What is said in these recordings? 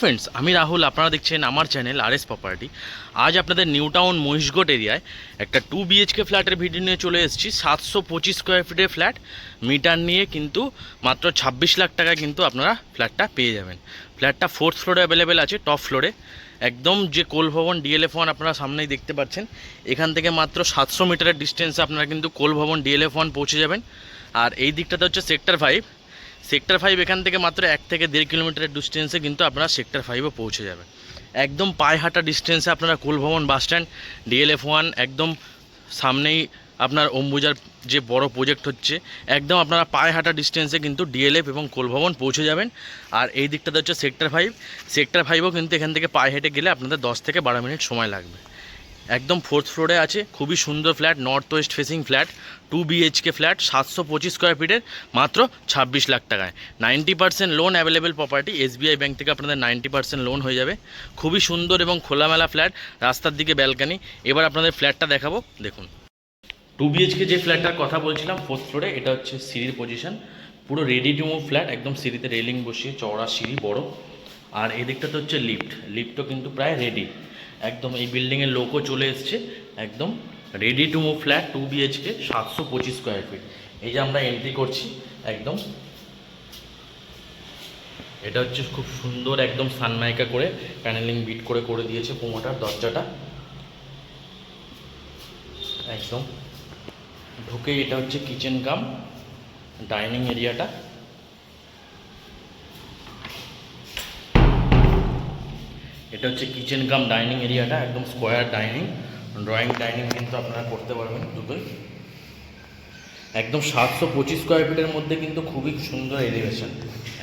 Friends আমি রাহুল, আপনারা দেখছেন আমার চ্যানেল আর এস প্রপার্টি আজ আপনাদের নিউ টাউন মহিষগড় এরিয়ায় একটা টু বিএইচকে ফ্ল্যাটের ভিডিও নিয়ে চলে এসেছি। সাতশো পঁচিশ স্কোয়ার ফিটের ফ্ল্যাট মিটার নিয়ে কিন্তু মাত্র ছাব্বিশ লাখ টাকায় কিন্তু আপনারা ফ্ল্যাটটা পেয়ে যাবেন। ফ্ল্যাটটা ফোর্থ ফ্লোরে অ্যাভেলেবেল আছে টপ ফ্লোরে একদম যে কোল ভবন ডিএলএফ ওয়ান আপনারা সামনেই দেখতে পাচ্ছেন। এখান থেকে মাত্র সাতশো মিটারের ডিস্টেন্সে আপনারা কিন্তু কোল ভবন ডিএলএফ ওয়ান পৌঁছে যাবেন। আর এই দিকটাতে হচ্ছে সেক্টর ফাইভ সেক্টর ফাইভ এখান থেকে মাত্র এক থেকে দেড় কিলোমিটারের ডিস্টেন্সে কিন্তু আপনারা সেক্টর ফাইভে পৌঁছে যাবেন। একদম পায়ে হাঁটা ডিস্টেন্সে আপনারা Kulbhavan bus stand DLF one একদম সামনেই আপনার অম্বুজার যে বড় প্রজেক্ট হচ্ছে, একদম আপনারা পায়ে হাঁটা ডিস্টেন্সে কিন্তু ডিএলএফ এবং কোলভবন পৌঁছে যাবেন। আর এই দিকটাতে হচ্ছে সেক্টর ফাইভ সেক্টর ফাইভও কিন্তু এখান থেকে পায়ে হেঁটে গেলে আপনাদের দশ থেকে বারো মিনিট সময় লাগবে। একদম ফোর্থ ফ্লোরে আছে। খুবই সুন্দর flat north west facing flat two BHK flat সাতশো পঁচিশ স্কোয়ার ফিটের মাত্র ছাব্বিশ লাখ টাকায়। Ninety percent loan available property SBI bank থেকে আপনাদের নাইনটি পার্সেন্ট লোন হয়ে যাবে। খুবই সুন্দর এবং খোলামেলা ফ্ল্যাট রাস্তার দিকে ব্যালকানি এবার আপনাদের ফ্ল্যাটটা দেখাবো, দেখুন। টু বিএইচকে যে ফ্ল্যাটটার কথা বলছিলাম ফোর্থ ফ্লোরে এটা হচ্ছে সিঁড়ির পজিশন পুরো রেডি টু মুভ ফ্ল্যাট একদম সিঁড়িতে রেলিং বসিয়ে, চওড়া সিঁড়ি, বড়। আর এই দিকটাতে হচ্ছে লিফট লিফটও কিন্তু প্রায় রেডি একদম এই বিল্ডিংয়ের লোকও চলে এসছে, একদম ready to move flat two BHK সাতশো পঁচিশ স্কোয়ার ফিট এই যে আমরা এন্ট্রি করছি, একদম। এটা হচ্ছে খুব সুন্দর একদম সানমাইকা করে প্যানেলিং বিট করে করে দিয়েছে পোমোটার দরজাটা। একদম। ঢুকে এটা হচ্ছে কিচেন কাম ডাইনিং এরিয়াটা এটা হচ্ছে কিচেন কাম ডাইনিং এরিয়াটা একদম স্কোয়ার ডাইনিং ড্রয়িং ডাইনিং কিন্তু আপনারা করতে পারবেন দুটোই। একদম সাতশো পঁচিশ স্কোয়ার ফিটের মধ্যে কিন্তু খুবই সুন্দর এলিভেশন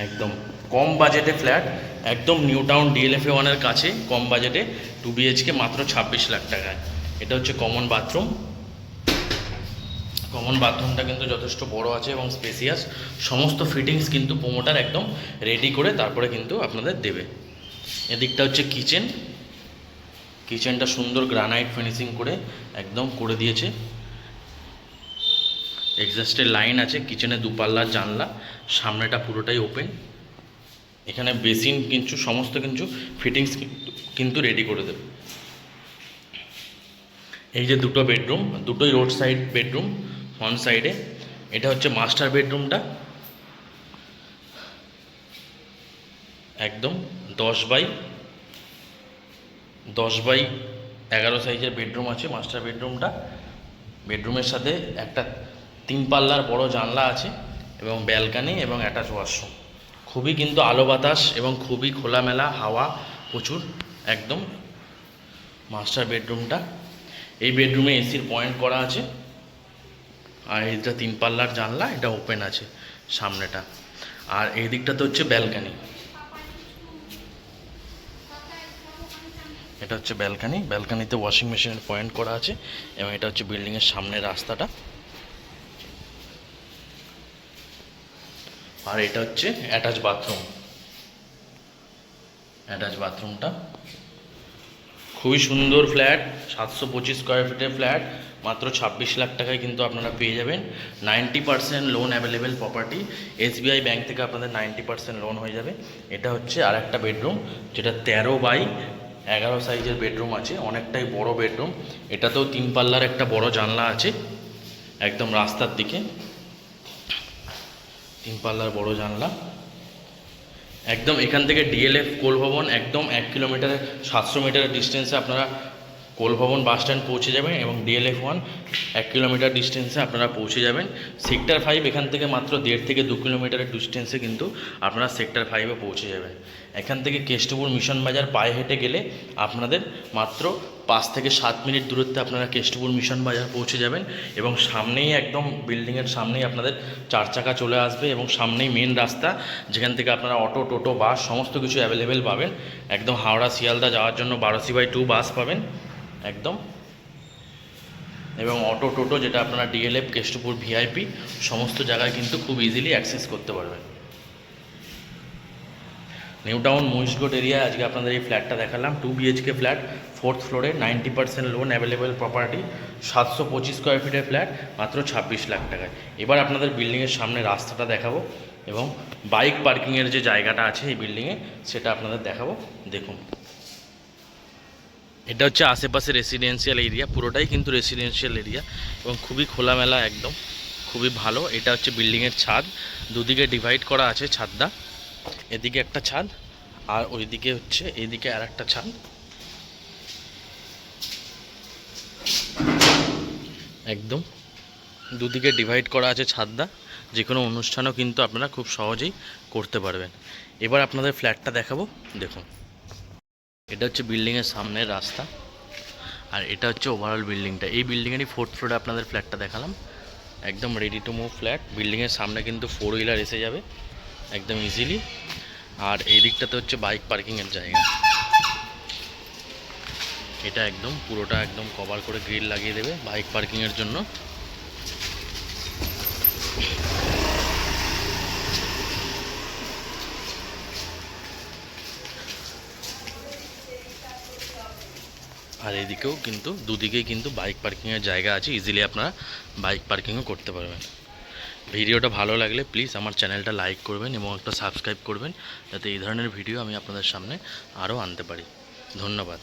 একদম কম বাজেটে ফ্ল্যাট একদম নিউ টাউন ডিএলএফএ ওয়ানের কাছে, কম বাজেটে টু বিএইচকে মাত্র ছাব্বিশ লাখ টাকায়। এটা হচ্ছে কমন বাথরুম কমন বাথরুমটা কিন্তু যথেষ্ট বড় আছে এবং স্পেসিয়াস সমস্ত ফিটিংস কিন্তু প্রোমোটার একদম রেডি করে তারপরে কিন্তু আপনাদের দেবে। এদিকটা হচ্ছে কিচেন কিচেনটা সুন্দর গ্রানাইট ফিনিশিং করে একদম করে দিয়েছে। এক্সাস্টের লাইন আছে কিচেনে দুপাল্লা জানলা, সামনেটা পুরোটাই ওপেন এখানে বেসিন কিন্তু, সমস্ত কিছু ফিটিংস কিন্তু রেডি করে দেবে। এই যে দুটো বেডরুম দুটোই রোড সাইড বেডরুম অন সাইডে এটা হচ্ছে মাস্টার বেডরুমটা একদম দশ বাই দশ বাই এগারো সাইজের বেডরুম আছে, মাস্টার বেডরুমটা। বেডরুমের সাথে একটা তিন পাল্লার বড় জানলা আছে এবং ব্যালকানি এবং অ্যাটাচ ওয়াশরুম। খুবই কিন্তু আলো বাতাস এবং খুবই খোলামেলা হাওয়া প্রচুর একদম মাস্টার বেডরুমটা। এই বেডরুমে এসির পয়েন্ট করা আছে। আর এটা তিন পাল্লার জানলা, এটা ওপেন আছে সামনেটা। আর এই দিকটাতে হচ্ছে ব্যালকানি। এটা হচ্ছে ব্যালকানি। ব্যালকানিতে ওয়াশিং মেশিনের পয়েন্ট করা আছে এবং এটা হচ্ছে বিল্ডিংয়ের সামনের রাস্তাটা। আর এটা হচ্ছে অ্যাটাচ বাথরুম অ্যাটাচ বাথরুমটা খুবই সুন্দর ফ্ল্যাট সাতশো পঁচিশ স্কোয়ার ফিটের ফ্ল্যাট মাত্র ছাব্বিশ লাখ টাকায় কিন্তু আপনারা পেয়ে যাবেন। Ninety percent loan available property SBI bank থেকে আপনাদের নাইনটি পার্সেন্ট লোন হয়ে যাবে। এটা হচ্ছে আর একটা বেডরুম যেটা তেরো বাই এগারো সাইজের বেডরুম আছে, অনেকটাই বড় বেডরুম। এটাতেও তিন পাল্লার একটা বড় জানলা আছে, একদম রাস্তার দিকে। তিন পাল্লার বড় জানলা। একদম এখান থেকে ডিএলএফ কোল ভবন, একদম এক কিলোমিটার, সাতশো মিটারের ডিস্টেন্সে আপনারা কোলভবন বাস স্ট্যান্ড পৌঁছে যাবেন এবং ডিএলএফ ওয়ান এক কিলোমিটার ডিস্টেন্সে আপনারা পৌঁছে যাবেন। সেক্টর ফাইভ এখান থেকে মাত্র দেড় থেকে দু কিলোমিটারের ডিস্টেন্সে কিন্তু আপনারা সেক্টর ফাইভে পৌঁছে যাবেন। এখান থেকে কেষ্টপুর মিশন বাজার পায়ে হেঁটে গেলে আপনাদের মাত্র পাঁচ থেকে সাত মিনিট দূরত্বে আপনারা কেষ্টপুর মিশন বাজার পৌঁছে যাবেন এবং সামনেই একদম বিল্ডিংয়ের সামনেই আপনাদের চার চাকা চলে আসবে এবং সামনেই মেন রাস্তা যেখান থেকে আপনারা অটো টোটো বাস সমস্ত কিছু অ্যাভেলেবেল পাবেন। একদম হাওড়া, শিয়ালদা যাওয়ার জন্য বারোসি বাই টু বাস পাবেন। একদম। এবং অটো টোটো যেটা আপনারা ডিএলএফ কেষ্টপুর ভিআইপি সমস্ত জায়গায় কিন্তু খুব ইজিলি অ্যাক্সেস করতে পারবেন। নিউ টাউন মহিষগড় এরিয়ায় আজকে আপনাদের এই ফ্ল্যাটটা দেখালাম। টু বিএইচকে ফ্ল্যাট ফোর্থ ফ্লোরে ninety percent loan available property সাতশো পঁচিশ স্কোয়ার ফিটের ফ্ল্যাট মাত্র ছাব্বিশ লাখ টাকায়। এবার আপনাদের বিল্ডিংয়ের সামনে রাস্তাটা দেখাবো এবং বাইক পার্কিংয়ের যে জায়গাটা আছে এই বিল্ডিংয়ে সেটা আপনাদের দেখাবো। দেখুন। এটা হচ্ছে আশেপাশে রেসিডেন্সিয়াল এরিয়া পুরোটাই কিন্তু রেসিডেন্সিয়াল এরিয়া এবং খুবই খোলামেলা একদম, খুবই ভালো। এটা হচ্ছে বিল্ডিংয়ের ছাদ, দুদিকে ডিভাইড করা আছে ছাদটা, এদিকে একটা ছাদ আর ওইদিকে হচ্ছে এদিকে আর একটা ছাদ। একদম, দুদিকে ডিভাইড করা আছে ছাদটা, যে কোনো অনুষ্ঠানও কিন্তু আপনারা খুব সহজেই করতে পারবেন। এবার আপনাদের ফ্ল্যাটটা দেখাবো, দেখুন। এটা হচ্ছে বিল্ডিংয়ের সামনের রাস্তা আর এটা হচ্ছে ওভারঅল বিল্ডিংটা এই বিল্ডিংয়েরই ফোর্থ ফ্লোরে আপনাদের ফ্ল্যাটটা দেখালাম। একদম রেডি টু মুভ ফ্ল্যাট বিল্ডিংয়ের সামনে কিন্তু ফোর হুইলার এসে যাবে, একদম ইজিলি আর এই দিকটাতে হচ্ছে বাইক পার্কিংয়ের জায়গা। এটা একদম পুরোটা একদম কভার করে গ্রিল লাগিয়ে দেবে বাইক পার্কিংয়ের জন্য। আর এদিকেও কিন্তু দুদিকেই কিন্তু বাইক পার্কিংয়ের জায়গা আছে ইজিলি আপনারা বাইক পার্কিংও করতে পারবেন। ভিডিওটা ভালো লাগলে প্লিজ আমার চ্যানেলটা লাইক করবেন এবং একটা সাবস্ক্রাইব করবেন, যাতে এই ধরনের ভিডিও আমি আপনাদের সামনে আরও আনতে পারি। ধন্যবাদ।